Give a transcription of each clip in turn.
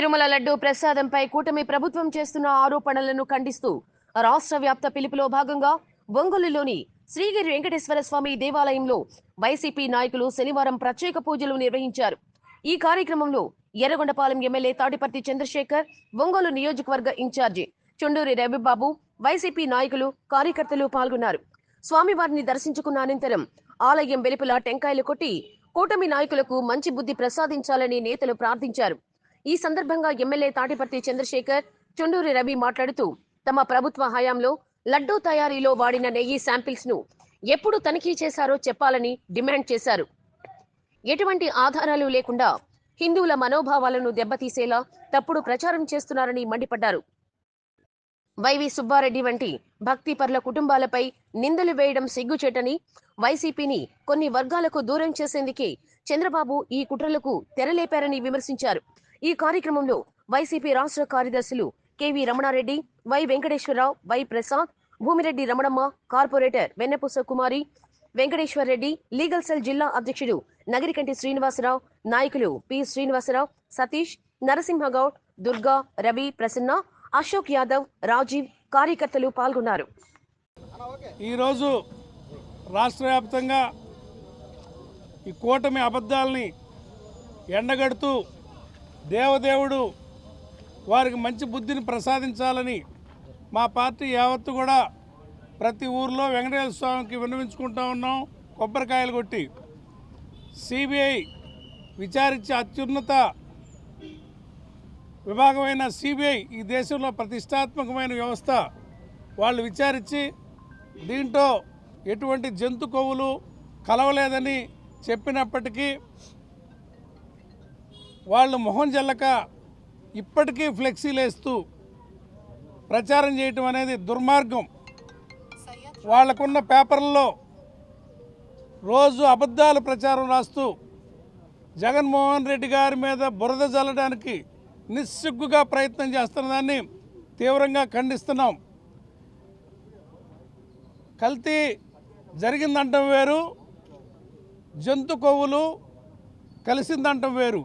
తిరుమల లడ్డు ప్రసాదంపై కూటమి ప్రభుత్వం చేస్తున్న ఆరోపణలను ఖండిస్తూ రాష్ట్ర వ్యాప్త పిలుపులో భాగంగా ఒంగోలులోని శ్రీగిరి వెంకటేశ్వర స్వామి దేవాలయంలో వైసీపీ నాయకులు శనివారం ప్రత్యేక పూజలు నిర్వహించారు. ఈ కార్యక్రమంలో ఎర్రగొండపాలెం ఎమ్మెల్యే తాటిపర్తి చంద్రశేఖర్ ఒంగోలు నియోజకవర్గ ఇన్ఛార్జి చుండూరి రవిబాబు వైసీపీ నాయకులు కార్యకర్తలు పాల్గొన్నారు. స్వామివారిని దర్శించుకున్న అనంతరం ఆలయం వెలుపల టెంకాయలు కొట్టి కూటమి నాయకులకు మంచి బుద్ధి ప్రసాదించాలని నేతలు ప్రార్థించారు. ఈ సందర్భంగా ఎమ్మెల్యే తాటిపర్తి చంద్రశేఖర్ చుండూరి రవి మాట్లాడుతూ తమ ప్రభుత్వ హయాంలో లడ్డూ తయారీలో వాడిన నెయ్యి శాంపిల్స్ను ఎప్పుడు తనిఖీ చేశారో చెప్పాలని డిమాండ్ చేశారు. ఎటువంటి ఆధారాలు లేకుండా హిందువుల మనోభావాలను దెబ్బతీసేలా తప్పుడు ప్రచారం చేస్తున్నారని మండిపడ్డారు. వైవి సుబ్బారెడ్డి వంటి భక్తిపరుల కుటుంబాలపై నిందలు వేయడం సిగ్గుచేటని వైసీపీని కొన్ని వర్గాలకు దూరం చేసేందుకే చంద్రబాబు ఈ కుట్రలకు తెరలేపారని విమర్శించారు. ఈ కార్యక్రమంలో వైసీపీ రాష్ట్ర కార్యదర్శులు KV Ramana Reddy Y Venkateswara Rao Y Prasad Bhumireddy Ramanamma corporator Vennapusa Kumari Venkateswara Reddy legal cell జిల్లా అధ్యక్షుడు నగరికంటి శ్రీనివాసరావు నాయకులు పి శ్రీనివాసరావు సతీష్ నరసింహగౌడ్ దుర్గా రవి ప్రసన్న అశోక్ యాదవ్ రాజీవ్ కార్యకర్తలు పాల్గొన్నారు. ఈరోజు రాష్ట్ర వ్యాప్తంగా ఈ కూటమి అబద్ధాలని ఎండగడుతూ దేవదేవుడు వారికి మంచి బుద్ధిని ప్రసాదించాలని మా పార్టీ యావత్తు కూడా ప్రతి ఊర్లో వెంకటేశ్వర స్వామికి విన్నవించుకుంటా ఉన్నాం. కొబ్బరికాయలు కొట్టి సిబిఐ విచారించే అత్యున్నత విభాగమైన సిబిఐ ఈ దేశంలో ప్రతిష్టాత్మకమైన వ్యవస్థ వాళ్ళు విచారించి దీంట్లో ఎటువంటి జంతు కొవ్వులు కలవలేదని చెప్పినప్పటికీ వాళ్ళు మొహం జల్లక ఇప్పటికీ ఫ్లెక్సీలు వేస్తూ ప్రచారం చేయటం అనేది దుర్మార్గం. వాళ్ళకున్న పేపర్లలో రోజు అబద్ధాలు ప్రచారం రాస్తూ జగన్మోహన్ రెడ్డి గారి మీద బురద జల్లడానికి నిస్సిగ్గుగా ప్రయత్నం చేస్తున్న దాన్ని తీవ్రంగా ఖండిస్తున్నాం. కల్తీ జరిగిందంటం వేరు జంతు కొవ్వులు కలిసిందంటం వేరు.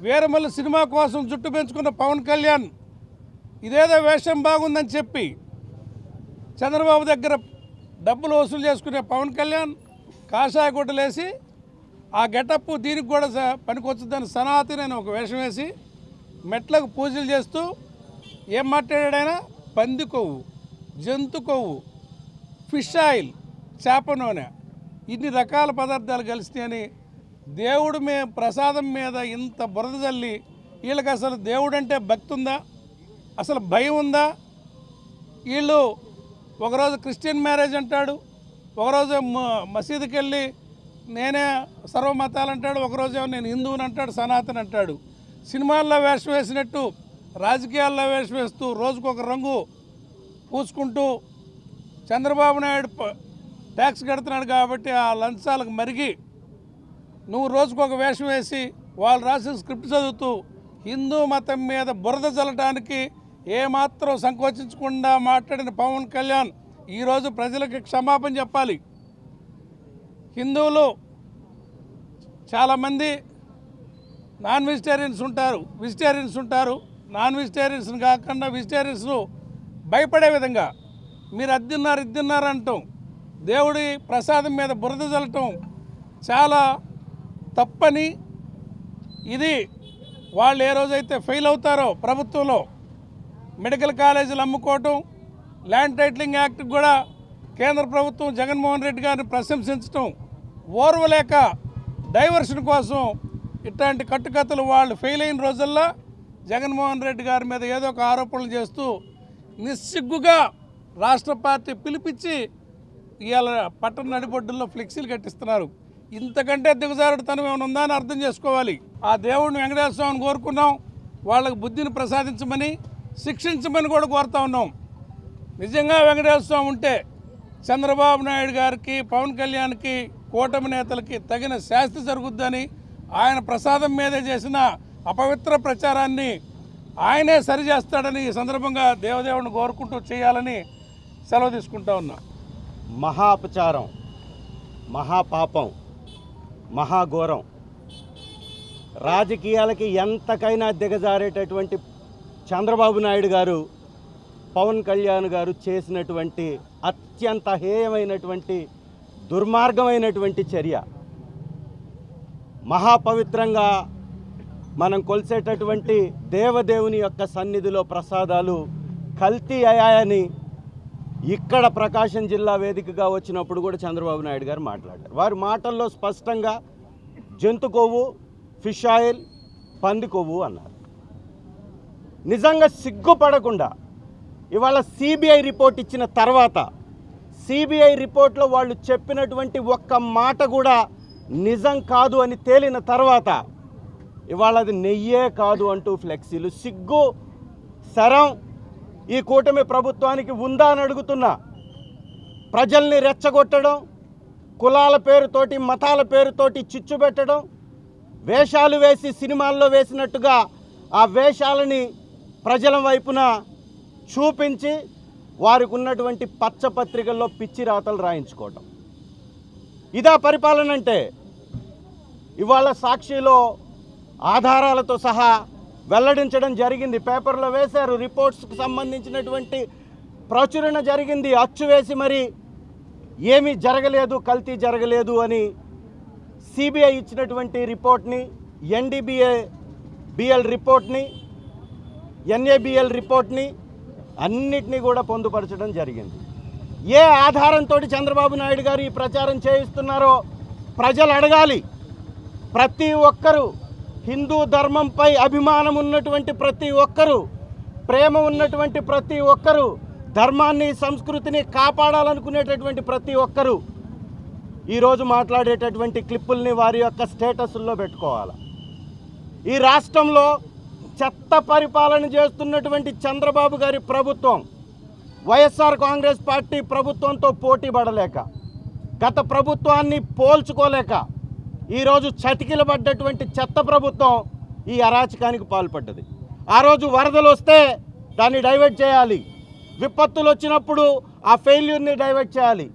వీరమల్లి సినిమా కోసం జుట్టు పెంచుకున్న పవన్ కళ్యాణ్ ఇదేదో వేషం బాగుందని చెప్పి చంద్రబాబు దగ్గర డబ్బులు వసూలు చేసుకునే పవన్ కళ్యాణ్ కాషాయ గుడ్డలేసి ఆ గెటప్ దీనికి కూడా స- పనికొచ్చుద్దని సనాతి నేను ఒక వేషం వేసి మెట్లకు పూజలు చేస్తూ ఏం మాట్లాడాడైనా పంది కొవ్వు జంతు కొవ్వు ఫిష్ ఆయిల్ చేప నూనె ఇన్ని రకాల పదార్థాలు కలిసినాయని దేవుడు మే ప్రసాదం మీద ఇంత బురద చల్లి వీళ్ళకి అసలు దేవుడు అంటే భక్తి ఉందా? అసలు భయం ఉందా? వీళ్ళు ఒకరోజు క్రిస్టియన్ మ్యారేజ్ అంటాడు ఒకరోజు మ- మసీదుకి వెళ్ళి నేనే సర్వమతాలు అంటాడు ఒకరోజు నేను హిందువుని అంటాడు సనాతన్ అంటాడు. సినిమాల్లో వేషం వేసినట్టు రాజకీయాల్లో వేషం వేస్తూ రోజుకొక రంగు పూసుకుంటూ చంద్రబాబు నాయుడు ట్యాక్స్ కడుతున్నాడు కాబట్టి ఆ లంచాలకు మరిగి నువ్వు రోజుకొక వేషం వేసి వాళ్ళు రాసిన స్క్రిప్ట్ చదువుతూ హిందూ మతం మీద బురద చల్లటానికి ఏమాత్రం సంకోచించకుండా మాట్లాడిన పవన్ కళ్యాణ్ ఈరోజు ప్రజలకు క్షమాపణ చెప్పాలి. హిందువులు చాలామంది నాన్ వెజిటేరియన్స్ ఉంటారు వెజిటేరియన్స్ ఉంటారు. నాన్ వెజిటేరియన్స్ కాకుండా వెజిటేరియన్స్ భయపడే విధంగా మీరు అద్దిన్నారు ఇద్దిన్నారు అంటాం. దేవుడి ప్రసాదం మీద బురద చల్లటం చాలా తప్పని ఇది వాళ్ళు ఏ రోజైతే ఫెయిల్ అవుతారో ప్రభుత్వంలో మెడికల్ కాలేజీలు అమ్ముకోవటం ల్యాండ్ టైటిలింగ్ యాక్ట్ కూడా కేంద్ర ప్రభుత్వం జగన్మోహన్ రెడ్డి గారిని ప్రశంసించటం ఓర్వలేక డైవర్షన్ కోసం ఇట్లాంటి కట్టుకథలు వాళ్ళు ఫెయిల్ అయిన రోజుల్లో జగన్మోహన్ రెడ్డి గారి మీద ఏదో ఒక ఆరోపణలు చేస్తూ నిస్సిగ్గుగా రాష్ట్ర పార్టీ పిలిపించి ఇవాళ పట్టణ నడిబొడ్డుల్లో ఫ్లెక్సీలు కట్టిస్తున్నారు. ఇంతకంటే దిగజారుడుతనం ఏమైనా ఉందా అని అర్థం చేసుకోవాలి. ఆ దేవుడిని వెంకటేశ్వర స్వామిని కోరుకున్నాం. వాళ్ళకు బుద్ధిని ప్రసాదించమని శిక్షించమని కూడా కోరుతా ఉన్నాం. నిజంగా వెంకటేశ్వర స్వామి ఉంటే చంద్రబాబు నాయుడు గారికి పవన్ కళ్యాణ్కి కూటమి నేతలకి తగిన శాస్తి జరుగుద్దని ఆయన ప్రసాదం మీదే చేసిన అపవిత్ర ప్రచారాన్ని ఆయనే సరిచేస్తాడని ఈ సందర్భంగా దేవదేవుని కోరుకుంటూ చేయాలని సెలవు తీసుకుంటా ఉన్నా. మహాపచారం మహాపాపం. మహాఘోరం. రాజకీయాలకి ఎంతకైనా దిగజారేటటువంటి చంద్రబాబు నాయుడు గారు పవన్ కళ్యాణ్ గారు చేసినటువంటి అత్యంత హేయమైనటువంటి దుర్మార్గమైనటువంటి చర్య. మహాపవిత్రంగా మనం కొలిసేటటువంటి దేవదేవుని యొక్క సన్నిధిలో ప్రసాదాలు కల్తీ అయ్యాయని ఇక్కడ ప్రకాశం జిల్లా వేదికగా వచ్చినప్పుడు కూడా చంద్రబాబు నాయుడు గారు మాట్లాడారు. వారి మాటల్లో స్పష్టంగా జంతు కొవ్వు ఫిష్ ఆయిల్ పంది కొవ్వు అన్నారు. నిజంగా సిగ్గుపడకుండా ఇవాళ సిబిఐ రిపోర్ట్ ఇచ్చిన తర్వాత సిబిఐ రిపోర్ట్లో వాళ్ళు చెప్పినటువంటి ఒక్క మాట కూడా నిజం కాదు అని తేలిన తర్వాత ఇవాళ అది నెయ్యే కాదు అంటూ ఫ్లెక్సీలు సిగ్గు శరం ఈ కూటమి ప్రభుత్వానికి ఉందా అని అడుగుతున్నా. ప్రజల్ని రెచ్చగొట్టడం కులాల పేరుతోటి మతాల పేరుతోటి చిచ్చు పెట్టడం వేషాలు వేసి సినిమాల్లో వేసినట్టుగా ఆ వేషాలని ప్రజల వైపున చూపించి వారికి ఉన్నటువంటి పచ్చపత్రికల్లో పిచ్చి రాతలు రాయించుకోవటం. ఇదా పరిపాలన అంటే ఇవాళ సాక్షిలో ఆధారాలతో సహా వెల్లడించడం జరిగింది. పేపర్లో వేశారు. రిపోర్ట్స్కి సంబంధించినటువంటి ప్రచురణ జరిగింది. అచ్చు వేసి మరి ఏమీ జరగలేదు కల్తీ జరగలేదు అని సిబిఐ ఇచ్చినటువంటి రిపోర్ట్ని ఎన్డీబీఏ బిఎల్ రిపోర్ట్ని ఎన్ఏబిఎల్ రిపోర్ట్ని అన్నిటినీ కూడా పొందుపరచడం జరిగింది. ఏ ఆధారంతో చంద్రబాబు నాయుడు గారు ఈ ప్రచారం చేయిస్తున్నారో ప్రజలు అడగాలి. ప్రతి ఒక్కరూ హిందూ ధర్మంపై అభిమానం ఉన్నటువంటి ప్రతి ఒక్కరూ ప్రేమ ఉన్నటువంటి ప్రతి ఒక్కరూ ధర్మాన్ని సంస్కృతిని కాపాడాలనుకునేటటువంటి ప్రతి ఒక్కరూ ఈరోజు మాట్లాడేటటువంటి క్లిప్పుల్ని వారి యొక్క స్టేటస్ల్లో పెట్టుకోవాలి. ఈ రాష్ట్రంలో చెత్త పరిపాలన చేస్తున్నటువంటి చంద్రబాబు గారి ప్రభుత్వం వైఎస్ఆర్ కాంగ్రెస్ పార్టీ ప్రభుత్వంతో పోటీ పడలేక గత ప్రభుత్వాన్ని పోల్చుకోలేక ఈరోజు చతికిలబడ్డటువంటి చెత్త ప్రభుత్వం ఈ అరాచకానికి పాల్పడ్డది. ఆ రోజు వరదలు వస్తే దాన్ని డైవర్ట్ చేయాలి. విపత్తులు వచ్చినప్పుడు ఆ ఫెయిల్యూర్ని డైవర్ట్ చేయాలి.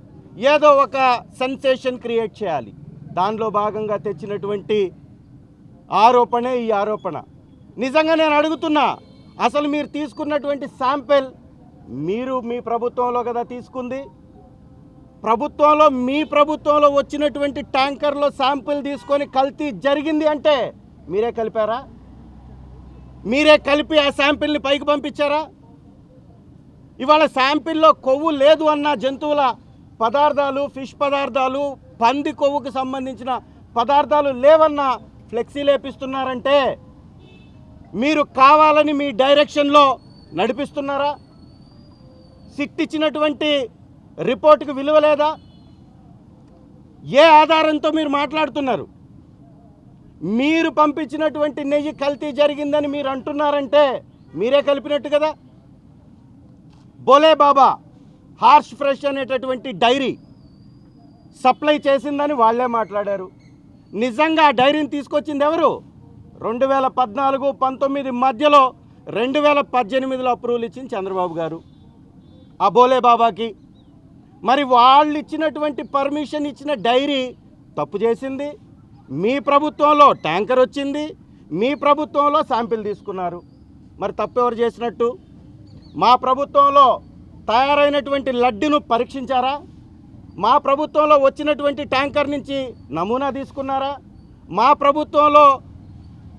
ఏదో ఒక సెన్సేషన్ క్రియేట్ చేయాలి. దానిలో భాగంగా తెచ్చినటువంటి ఆరోపణే ఈ ఆరోపణ. నిజంగా నేను అడుగుతున్నా అసలు మీరు తీసుకున్నటువంటి శాంపిల్ మీరు మీ ప్రభుత్వంలో కదా తీసుకుంది? ప్రభుత్వంలో మీ ప్రభుత్వంలో వచ్చినటువంటి ట్యాంకర్లో శాంపిల్ తీసుకొని కల్తీ జరిగింది అంటే మీరే కలిపారా? మీరే కలిపి ఆ శాంపిల్ని పైకి పంపించారా? ఇవాళ శాంపిల్లో కొవ్వు లేదు అన్న జంతువుల పదార్థాలు ఫిష్ పదార్థాలు పంది కొవ్వుకు సంబంధించిన పదార్థాలు లేవన్న ఫ్లెక్సీ లేపిస్తున్నారంటే మీరు కావాలని మీ డైరెక్షన్లో నడిపిస్తున్నారా? సిట్ ఇచ్చినటువంటి రిపోర్ట్కి విలువ లేదా? ఏ ఆధారంతో మీరు మాట్లాడుతున్నారు? మీరు పంపించినటువంటి నెయ్యి కల్తీ జరిగిందని మీరు అంటున్నారంటే మీరే కలిపినట్టు కదా? బోలే బాబా హార్ష్ ఫ్రెష్ అనేటటువంటి డైరీ సప్లై చేసిందని వాళ్ళే మాట్లాడారు. నిజంగా ఆ డైరీని తీసుకొచ్చింది ఎవరు? రెండు వేల పద్నాలుగు పంతొమ్మిది మధ్యలో రెండు వేల పద్దెనిమిదిలో అప్రూవల్ ఇచ్చింది చంద్రబాబు గారు. ఆ బోలే బాబాకి మరి వాళ్ళు ఇచ్చినటువంటి పర్మిషన్ ఇచ్చిన డైరీ తప్పు చేసింది. మీ ప్రభుత్వంలో ట్యాంకర్ వచ్చింది. మీ ప్రభుత్వంలో శాంపిల్ తీసుకున్నారు. మరి తప్పు ఎవరు చేసినట్టు? మా ప్రభుత్వంలో తయారైనటువంటి లడ్డును పరీక్షించారా? మా ప్రభుత్వంలో వచ్చినటువంటి ట్యాంకర్ నుంచి నమూనా తీసుకున్నారా? మా ప్రభుత్వంలో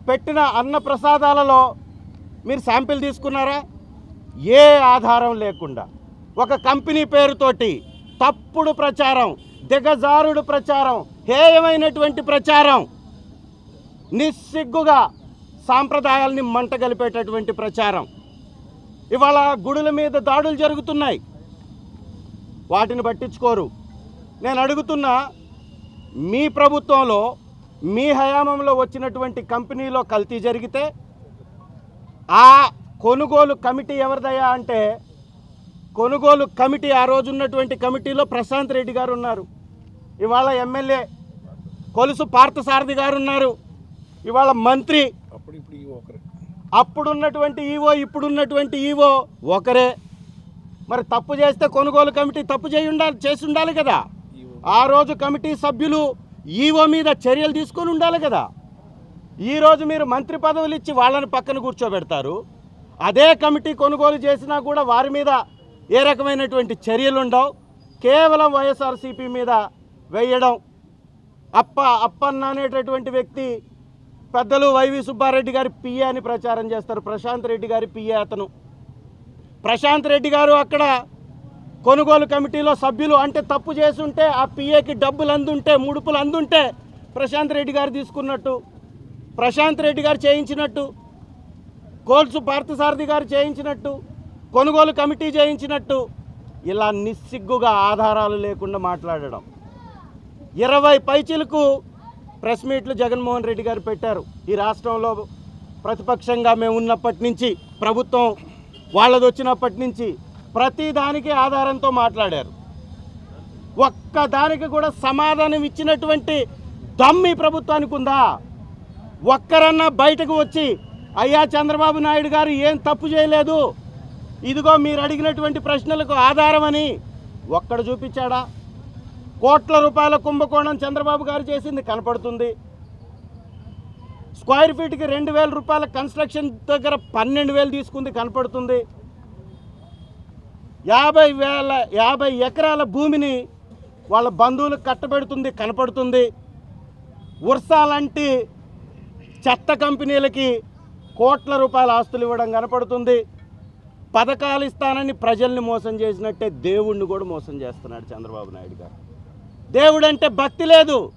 పెట్టిన అన్న ప్రసాదాలలో మీరు శాంపిల్ తీసుకున్నారా? ఏ ఆధారం లేకుండా. ఒక కంపెనీ పేరుతోటి తప్పుడు ప్రచారం దిగజారుడు ప్రచారం హేయమైనటువంటి ప్రచారం నిస్సిగ్గుగా సాంప్రదాయాల్ని మంటగలిపేటటువంటి ప్రచారం. ఇవాళ గుడుల మీద దాడులు జరుగుతున్నాయి. వాటిని పట్టించుకోరు. నేను అడుగుతున్నా మీ ప్రభుత్వంలో మీ హయాంలో వచ్చినటువంటి కంపెనీలో కల్తీ జరిగితే ఆ కొనుగోలు కమిటీ ఎవరిదయ్యా అంటే కొనుగోలు కమిటీ ఆ రోజు ఉన్నటువంటి కమిటీలో ప్రశాంత్ రెడ్డి గారు ఉన్నారు. ఇవాళ ఎమ్మెల్యే కొలుసు పార్థసారథి గారు ఉన్నారు. ఇవాళ మంత్రి. అప్పుడున్నటువంటి ఈవో ఇప్పుడున్నటువంటి ఈవో ఒకరే. మరి తప్పు చేస్తే కొనుగోలు కమిటీ తప్పు చేయి ఉండాలి చేసి ఉండాలి కదా? ఆ రోజు కమిటీ సభ్యులు ఈవో మీద చర్యలు తీసుకొని ఉండాలి కదా? ఈరోజు మీరు మంత్రి పదవులు ఇచ్చి వాళ్ళని పక్కన కూర్చోబెడతారు. అదే కమిటీ కొనుగోలు చేసినా కూడా వారి మీద ఏ రకమైనటువంటి చర్యలు ఉండవు. కేవలం వైఎస్ఆర్సీపీ మీద వేయడం. అప్ప అప్పన్న అనేటటువంటి వ్యక్తి పెద్దలు వైవి సుబ్బారెడ్డి గారి పిఏ అని ప్రచారం చేస్తారు. ప్రశాంత్ రెడ్డి గారి పిఏ అతను. ప్రశాంత్ రెడ్డి గారు అక్కడ కొనుగోలు కమిటీలో సభ్యులు. అంటే తప్పు చేస్తుంటే ఆ పిఏకి డబ్బులు అందుంటే ముడుపులు అందుంటే ప్రశాంత్ రెడ్డి గారు తీసుకున్నట్టు. ప్రశాంత్ రెడ్డి గారు చేయించినట్టు. కోల్సు పార్థసారథి గారు చేయించినట్టు. కొనుగోలు కమిటీ చేయించినట్టు ఇలా నిస్సిగ్గుగా ఆధారాలు లేకుండా మాట్లాడడం. ఇరవై పైచీలకు ప్రెస్ మీట్లు జగన్మోహన్ రెడ్డి గారు పెట్టారు. ఈ రాష్ట్రంలో ప్రతిపక్షంగా మేము ఉన్నప్పటి నుంచి ప్రభుత్వం వాళ్ళది వచ్చినప్పటి నుంచి ప్రతి దానికి ఆధారంతో మాట్లాడారు. ఒక్క దానికి కూడా సమాధానం ఇచ్చినటువంటి దమ్మి ప్రభుత్వానికి ఉందా? ఒక్కరన్నా బయటకు వచ్చి అయ్యా చంద్రబాబు నాయుడు గారు ఏం తప్పు చేయలేదు? ఇదిగో మీరు అడిగినటువంటి ప్రశ్నలకు ఆధారమని ఒక్కడ చూపించాడా? కోట్ల రూపాయల కుంభకోణం చంద్రబాబు గారు చేసింది కనపడుతుంది. స్క్వేర్ ఫీట్కి రెండు వేల రూపాయల కన్స్ట్రక్షన్ దగ్గర పన్నెండు వేలు తీసుకుంది కనపడుతుంది. యాభై వేల యాభై ఎకరాల భూమిని వాళ్ళ బంధువులకు కట్టబెడుతుంది కనపడుతుంది. ఉర్సా లాంటి చెత్త కంపెనీలకి కోట్ల రూపాయల ఆస్తులు ఇవ్వడం కనపడుతుంది. పథకాలు ఇస్తానని ప్రజల్ని మోసం చేసినట్టే దేవుణ్ణి కూడా మోసం చేస్తున్నాడు చంద్రబాబు నాయుడు గారు. దేవుడు అంటే భక్తి లేదు.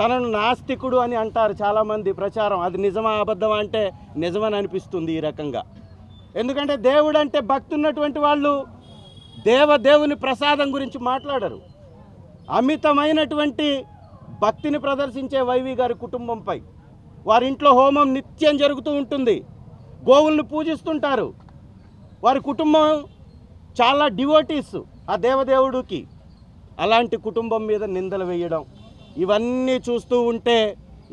తనను నాస్తికుడు అని అంటారు చాలామంది ప్రచారం. అది నిజమా అబద్ధమా అంటే నిజమని అనిపిస్తుంది ఈ రకంగా. ఎందుకంటే దేవుడు అంటే భక్తి ఉన్నటువంటి వాళ్ళు దేవదేవుని ప్రసాదం గురించి మాట్లాడరు. అమితమైనటువంటి భక్తిని ప్రదర్శించే వైవి గారి కుటుంబంపై వారి ఇంట్లో హోమం నిత్యం జరుగుతూ ఉంటుంది. గోవుల్ని పూజిస్తుంటారు. వారి కుటుంబం చాలా డివోటీస్ ఆ దేవదేవుడికి. అలాంటి కుటుంబం మీద నిందలు వేయడం ఇవన్నీ చూస్తూ ఉంటే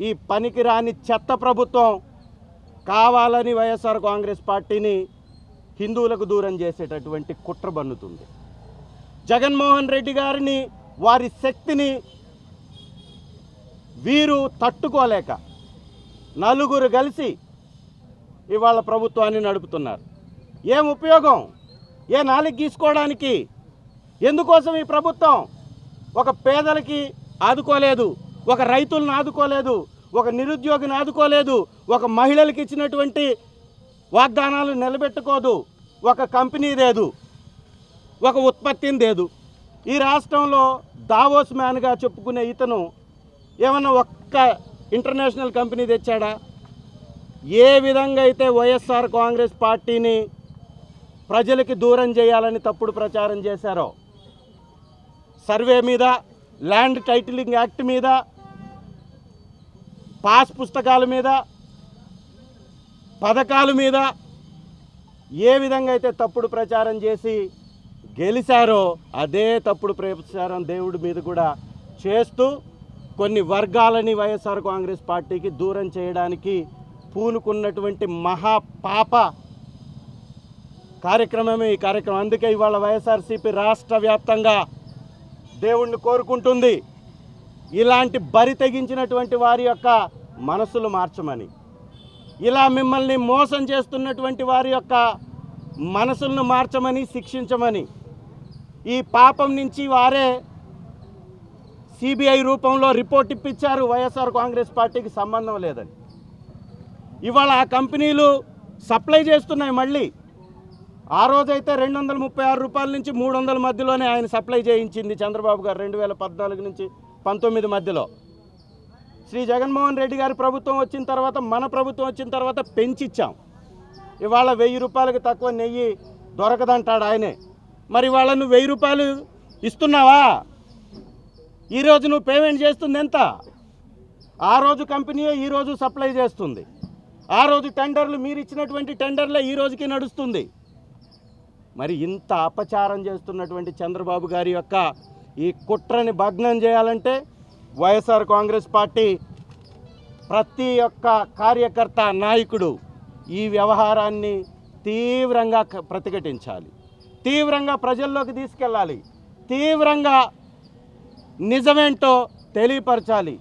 ఈ పనికిరాని చెత్త ప్రభుత్వం కావాలని వైఎస్ఆర్ కాంగ్రెస్ పార్టీని హిందువులకు దూరం చేసేటటువంటి కుట్ర బన్నుతుంది. జగన్మోహన్ రెడ్డి గారిని వారి శక్తిని వీరు తట్టుకోలేక నలుగురు కలిసి ఇవాళ ప్రభుత్వాన్ని నడుపుతున్నారు. ఏం ఉపయోగం? ఏ నాలుగు గీసుకోవడానికి? ఎందుకోసం ఈ ప్రభుత్వం ఒక పేదలకి ఆదుకోలేదు ఒక రైతులను ఆదుకోలేదు ఒక నిరుద్యోగిని ఆదుకోలేదు ఒక మహిళలకు ఇచ్చినటువంటి వాగ్దానాలు నిలబెట్టుకోదు ఒక కంపెనీ లేదు ఒక ఉత్పత్తిని లేదు. ఈ రాష్ట్రంలో దావోస్ మ్యాన్గా చెప్పుకునే ఇతను ఏమన్నా ఒక్క ఇంటర్నేషనల్ కంపెనీ తెచ్చాడా? ఏ విధంగా అయితే వైఎస్ఆర్ కాంగ్రెస్ పార్టీని ప్రజలకి దూరం చేయాలని తప్పుడు ప్రచారం చేశారో? సర్వే మీద ల్యాండ్ టైటిలింగ్ యాక్ట్ మీద పాస్ పుస్తకాల మీద పథకాల మీద ఏ విధంగా అయితే తప్పుడు ప్రచారం చేసి గెలిచారో అదే తప్పుడు ప్రచారం దేవుడి మీద కూడా చేస్తూ కొన్ని వర్గాలని వైఎస్ఆర్ కాంగ్రెస్ పార్టీకి దూరం చేయడానికి పూనుకున్నటువంటి మహా పాప కార్యక్రమమే ఈ కార్యక్రమం. అందుకే ఇవాళ వైఎస్ఆర్సీపీ రాష్ట్ర వ్యాప్తంగా దేవుణ్ణి కోరుకుంటుంది. ఇలాంటి బరి తెగించినటువంటి వారి యొక్క మనసులు మార్చమని ఇలా మిమ్మల్ని మోసం చేస్తున్నటువంటి వారి యొక్క మనసులను మార్చమని శిక్షించమని ఈ పాపం నుంచి వారే సిబిఐ రూపంలో రిపోర్ట్ ఇప్పించారు. వైఎస్ఆర్ కాంగ్రెస్ పార్టీకి సంబంధం లేదని. ఇవాళ ఆ కంపెనీలు సప్లై చేస్తున్నాయి మళ్ళీ. ఆ రోజైతే రెండు వందల ముప్పై ఆరు రూపాయల నుంచి మూడు వందల మధ్యలోనే ఆయన సప్లై చేయించింది చంద్రబాబు గారు రెండు వేల పద్నాలుగు నుంచి పంతొమ్మిది మధ్యలో. శ్రీ జగన్మోహన్ రెడ్డి గారి ప్రభుత్వం వచ్చిన తర్వాత మన ప్రభుత్వం వచ్చిన తర్వాత పెంచిచ్చాం. ఇవాళ వెయ్యి రూపాయలకు తక్కువ నెయ్యి దొరకదంటాడు ఆయనే. మరి ఇవాళ నువ్వు వెయ్యి రూపాయలు ఇస్తున్నావా? ఈరోజు నువ్వు పేమెంట్ చేస్తుంది ఎంత? ఆ రోజు కంపెనీయే ఈరోజు సప్లై చేస్తుంది. ఆ రోజు టెండర్లు మీరు ఇచ్చినటువంటి టెండర్లే ఈ రోజుకి నడుస్తుంది. మరి ఇంత అపచారం చేస్తున్నటువంటి చంద్రబాబు గారి యొక్క ఈ కుట్రని భగ్నం చేయాలంటే వైఎస్ఆర్ కాంగ్రెస్ పార్టీ ప్రతి ఒక్క కార్యకర్త నాయకుడు ఈ వ్యవహారాన్ని తీవ్రంగా క- ప్రతిఘటించాలి. తీవ్రంగా ప్రజల్లోకి తీసుకెళ్ళాలి. తీవ్రంగా నిజమేంటో తెలియపరచాలి.